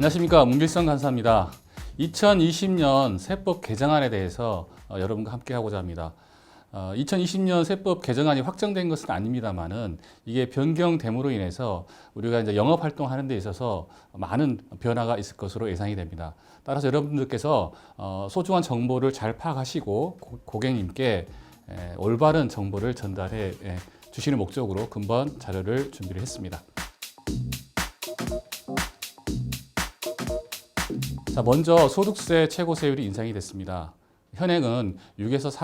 안녕하십니까 문길성 간사입니다. 2020년 세법 개정안에 대해서 어, 여러분과 함께 하고자 합니다. 어, 2020년 세법 개정안이 확정된 것은 아닙니다만은 이게 변경됨으로 인해서 우리가 이제 영업 활동하는 데 있어서 많은 변화가 있을 것으로 예상이 됩니다. 따라서 여러분들께서 어, 소중한 정보를 잘 파악하시고 고, 고객님께 에, 올바른 정보를 전달해 에, 주시는 목적으로 근본 자료를 준비를 했습니다. 자, 먼저 소득세 최고 세율이 인상이 됐습니다. 현행은 6에서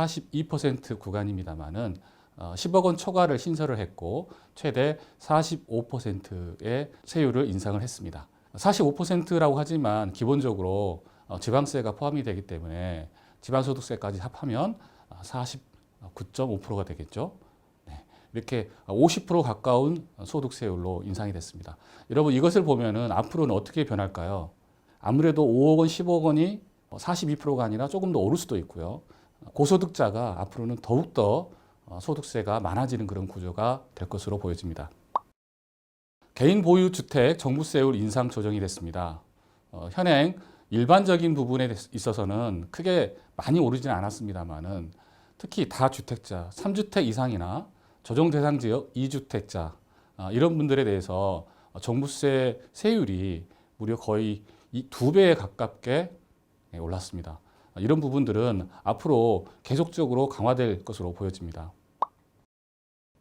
42% 구간입니다만은 어, 10억 원 초과를 신설을 했고 최대 45%의 세율을 인상을 했습니다. 45%라고 하지만 기본적으로 어, 지방세가 포함이 되기 때문에 지방소득세까지 합하면 49.5%가 되겠죠. 네, 이렇게 50% 가까운 소득세율로 인상이 됐습니다. 여러분 이것을 보면은 앞으로는 어떻게 변할까요? 아무래도 5억 원, 10억 원이 42%가 아니라 조금 더 오를 수도 있고요. 고소득자가 앞으로는 더욱더 소득세가 많아지는 그런 구조가 될 것으로 보여집니다. 개인 보유 주택 정부세율 인상 조정이 됐습니다. 어, 현행 일반적인 부분에 있어서는 크게 많이 오르지는 않았습니다만은 특히 다주택자, 3주택 이상이나 조정 대상 지역 2주택자 아, 이런 분들에 대해서 정부세 세율이 무려 거의 이 두 배에 가깝게 올랐습니다. 이런 부분들은 앞으로 계속적으로 강화될 것으로 보여집니다.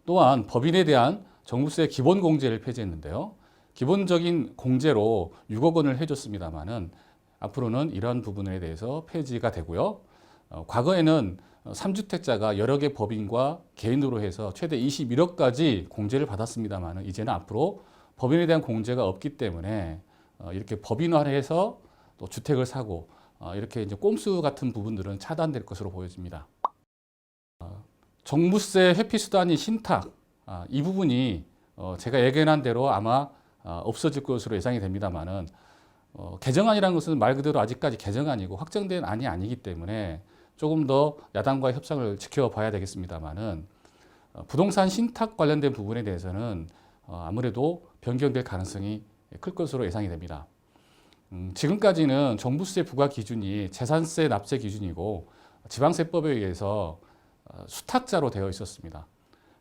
또한 법인에 대한 정부세 기본 공제를 폐지했는데요. 기본적인 공제로 6억 원을 해줬습니다만은 앞으로는 이러한 부분에 대해서 폐지가 되고요. 어, 과거에는 3주택자가 여러 개 법인과 개인으로 해서 최대 21억까지 공제를 받았습니다만은 이제는 앞으로 법인에 대한 공제가 없기 때문에 어, 이렇게 법인화해서 또 주택을 사고 어, 이렇게 이제 꼼수 같은 부분들은 차단될 것으로 보여집니다. 어, 정부세 회피 수단인 신탁 아, 이 부분이 제가 예견한 대로 아마 없어질 것으로 예상이 됩니다만은 개정안이라는 것은 말 그대로 아직까지 개정안이고 확정된 안이 아니기 때문에 조금 더 야당과의 협상을 지켜봐야 되겠습니다만은 부동산 신탁 관련된 부분에 대해서는 아무래도 변경될 가능성이 클 것으로 예상이 됩니다. 음, 지금까지는 정부세 부과 기준이 재산세 납세 기준이고 지방세법에 의해서 어, 수탁자로 되어 있었습니다.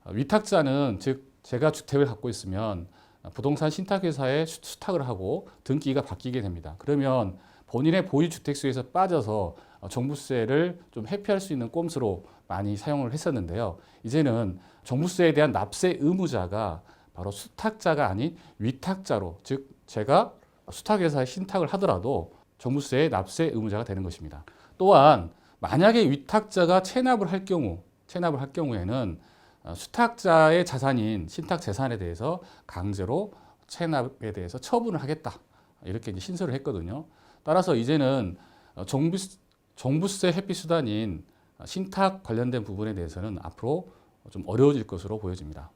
어, 위탁자는 즉 제가 주택을 갖고 있으면 부동산 신탁회사에 수탁을 하고 등기가 바뀌게 됩니다. 그러면 본인의 보유 주택수에서 빠져서 어, 정부세를 좀 회피할 수 있는 꼼수로 많이 사용을 했었는데요. 이제는 정부세에 대한 납세 의무자가 바로 수탁자가 아닌 위탁자로 즉 제가 수탁회사에 신탁을 하더라도 정부세의 납세 의무자가 되는 것입니다. 또한 만약에 위탁자가 체납을 할 경우 체납을 할 경우에는 어, 수탁자의 자산인 신탁 재산에 대해서 강제로 체납에 대해서 처분을 하겠다 이렇게 이제 신설을 했거든요. 따라서 이제는 어, 정부 정부세 회피 수단인 신탁 관련된 부분에 대해서는 앞으로 좀 어려워질 것으로 보여집니다.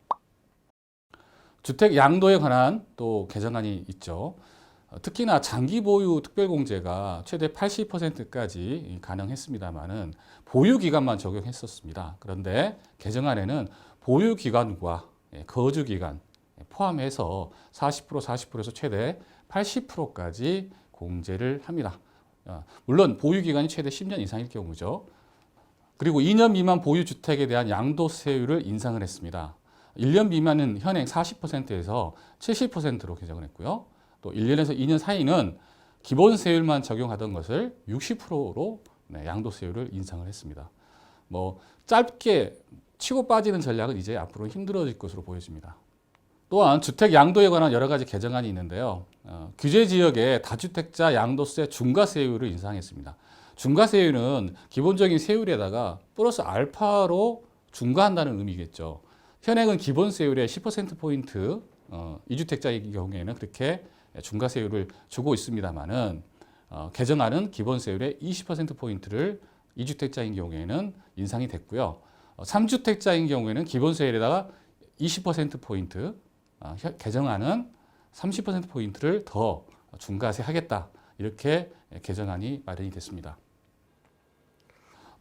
주택 양도에 관한 또 개정안이 있죠. 어, 특히나 장기 보유 특별공제가 최대 80%까지 가능했습니다만은 보유 기간만 적용했었습니다. 그런데 개정안에는 보유 기간과 예, 거주 기간 포함해서 40% 40%에서 최대 80%까지 공제를 합니다. 어, 물론 보유 기간이 최대 10년 이상일 경우죠. 그리고 2년 미만 보유 주택에 대한 양도세율을 인상을 했습니다. 1년 미만은 현행 40%에서 70%로 개정을 했고요. 또 1년에서 2년 사이는 기본 세율만 적용하던 것을 60%로 네, 양도세율을 인상을 했습니다. 뭐 짧게 치고 빠지는 전략은 이제 앞으로 힘들어질 것으로 보여집니다. 또한 주택 양도에 관한 여러 가지 개정안이 있는데요. 어, 규제 지역의 다주택자 양도세 중과세율을 인상했습니다. 중과세율은 기본적인 세율에다가 플러스 알파로 중과한다는 의미겠죠. 현행은 기본 세율의 10%포인트, 어, 2주택자의 경우에는 그렇게 중과세율을 주고 있습니다만은 어, 개정안은 기본세율의 20%포인트를 2주택자인 경우에는 인상이 됐고요. 어, 3주택자인 경우에는 기본세율에다가 20%포인트, 어, 개정안은 30%포인트를 더 중과세 하겠다. 이렇게 개정안이 마련이 됐습니다.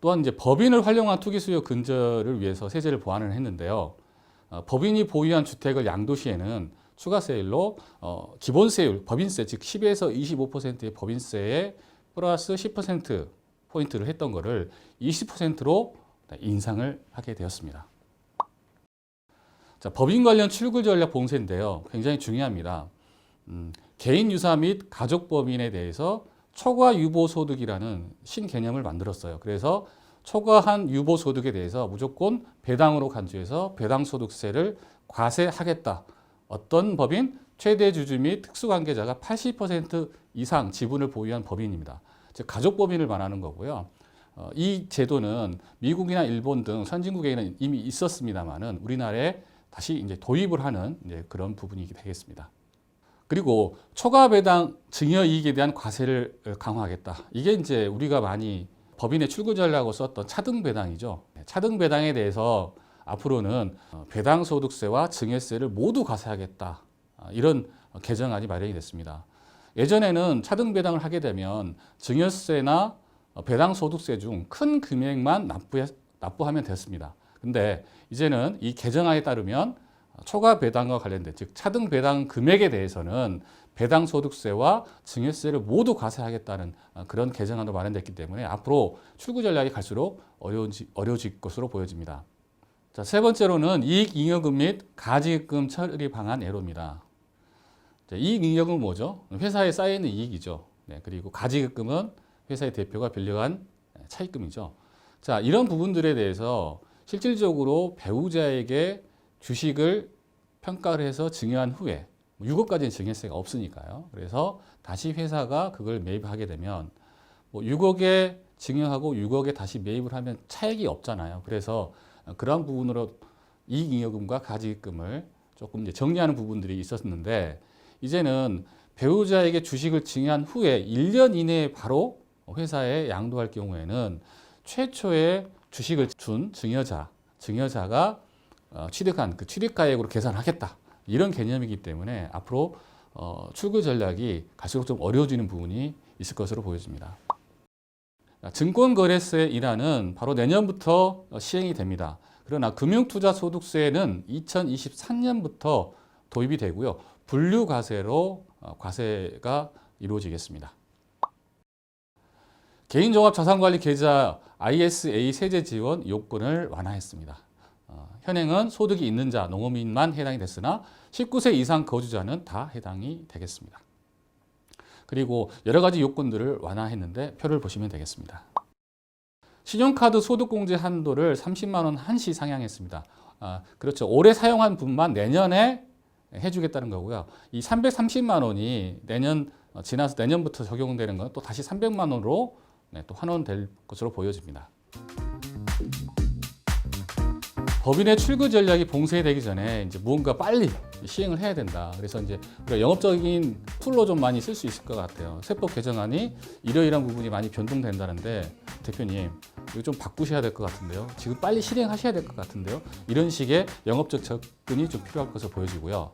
또한 이제 법인을 활용한 투기 수요 근절을 위해서 세제를 보완을 했는데요. 어, 법인이 보유한 주택을 양도 시에는 추가 세율로 어, 기본 세율, 법인세 즉 10에서 25%의 법인세에 플러스 10% 포인트를 했던 거를 20%로 인상을 하게 되었습니다. 자, 법인 관련 출구 전략 봉쇄인데요. 굉장히 중요합니다. 음, 개인 유사 및 가족 법인에 대해서 초과 유보 소득이라는 신개념을 만들었어요. 그래서 초과한 유보 소득에 대해서 무조건 배당으로 간주해서 배당 소득세를 과세하겠다. 어떤 법인 최대 주주 및 특수관계자가 80% 이상 지분을 보유한 법인입니다. 즉 가족 법인을 말하는 거고요. 어, 이 제도는 미국이나 일본 등 선진국에는 이미 있었습니다만은 우리나라에 다시 이제 도입을 하는 이제 그런 부분이 되겠습니다. 그리고 초과 배당 증여 이익에 대한 과세를 강화하겠다. 이게 이제 우리가 많이 법인의 출구 전략으로 썼던 차등 배당이죠. 차등 배당에 대해서 앞으로는 어, 배당 소득세와 증여세를 모두 과세하겠다. 아, 이런 개정안이 마련이 됐습니다. 예전에는 차등 배당을 하게 되면 증여세나 어, 배당 소득세 중 큰 금액만 납부 납부하면 됐습니다. 근데 이제는 이 개정안에 따르면 초과 배당과 관련된 즉 차등 배당 금액에 대해서는 배당 소득세와 증여세를 모두 과세하겠다는 어, 그런 개정안도 마련됐기 때문에 앞으로 출구 전략이 갈수록 어려운지, 어려워질 것으로 보여집니다. 자, 세 번째로는 이익 잉여금 및 가지금 처리 방안 애로입니다. 자, 이익 잉여금은 뭐죠? 회사에 쌓여 있는 이익이죠. 네, 그리고 가지금은 회사의 대표가 변경한 차입금이죠. 자, 이런 부분들에 대해서 실질적으로 배우자에게 주식을 평가를 해서 증여한 후에 6억까지는 증여세가 없으니까요. 그래서 다시 회사가 그걸 매입하게 되면 뭐 6억에 증여하고 6억에 다시 매입을 하면 차익이 없잖아요. 그래서 그러한 부분으로 이익잉여금과 가지금을 조금 이제 정리하는 부분들이 있었는데 이제는 배우자에게 주식을 증여한 후에 1년 이내에 바로 회사에 양도할 경우에는 최초의 주식을 준 증여자, 증여자가 어, 취득한 그 취득가액으로 계산하겠다. 이런 개념이기 때문에 앞으로 어, 출구 전략이 갈수록 좀 어려워지는 부분이 있을 것으로 보여집니다. 증권거래세 인하는 바로 내년부터 시행이 됩니다. 그러나 금융투자소득세는 2023년부터 도입이 되고요. 분류과세로 어, 과세가 이루어지겠습니다. 개인종합자산관리 계좌 ISA 세제 지원 요건을 완화했습니다. 어, 현행은 소득이 있는 자, 농업인만 해당이 됐으나 19세 이상 거주자는 다 해당이 되겠습니다. 그리고 여러 가지 요건들을 완화했는데 표를 보시면 되겠습니다. 신용카드 소득공제 한도를 30만 원 한시 상향했습니다. 아, 그렇죠. 올해 사용한 분만 내년에 해주겠다는 거고요. 이 330만 원이 내년 어, 지나서 내년부터 적용되는 건 또 다시 300만 원으로 네, 또 환원될 것으로 보여집니다. 법인의 출구 전략이 봉쇄되기 전에 이제 무언가 빨리 시행을 해야 된다. 그래서 이제 영업적인 툴로 좀 많이 쓸 수 있을 것 같아요. 세법 개정안이 이러이러한 부분이 많이 변동된다는데 대표님 이거 좀 바꾸셔야 될 것 같은데요. 지금 빨리 실행하셔야 될 것 같은데요. 이런 식의 영업적 접근이 좀 필요할 것으로 보여지고요.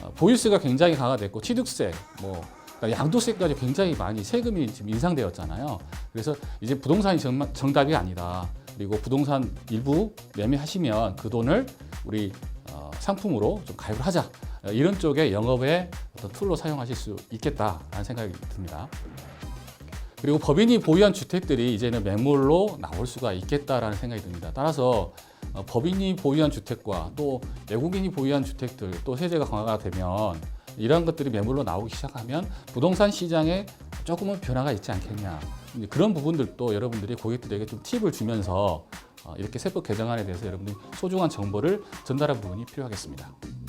어, 보유세가 굉장히 강화됐고 취득세, 뭐 그러니까 양도세까지 굉장히 많이 세금이 지금 인상되었잖아요. 그래서 이제 부동산이 정, 정답이 아니다. 그리고 부동산 일부 매매하시면 그 돈을 우리 어, 상품으로 좀 가입을 하자. 어, 이런 쪽에 영업의 어떤 툴로 사용하실 수 있겠다라는 생각이 듭니다. 그리고 법인이 보유한 주택들이 이제는 매물로 나올 수가 있겠다라는 생각이 듭니다. 따라서 어, 법인이 보유한 주택과 또 외국인이 보유한 주택들 또 세제가 강화가 되면 이러한 것들이 매물로 나오기 시작하면 부동산 시장에 조금은 변화가 있지 않겠냐. 그런 부분들도 여러분들이 고객들에게 좀 팁을 주면서 어, 이렇게 세법 개정안에 대해서 여러분들이 소중한 정보를 전달한 부분이 필요하겠습니다.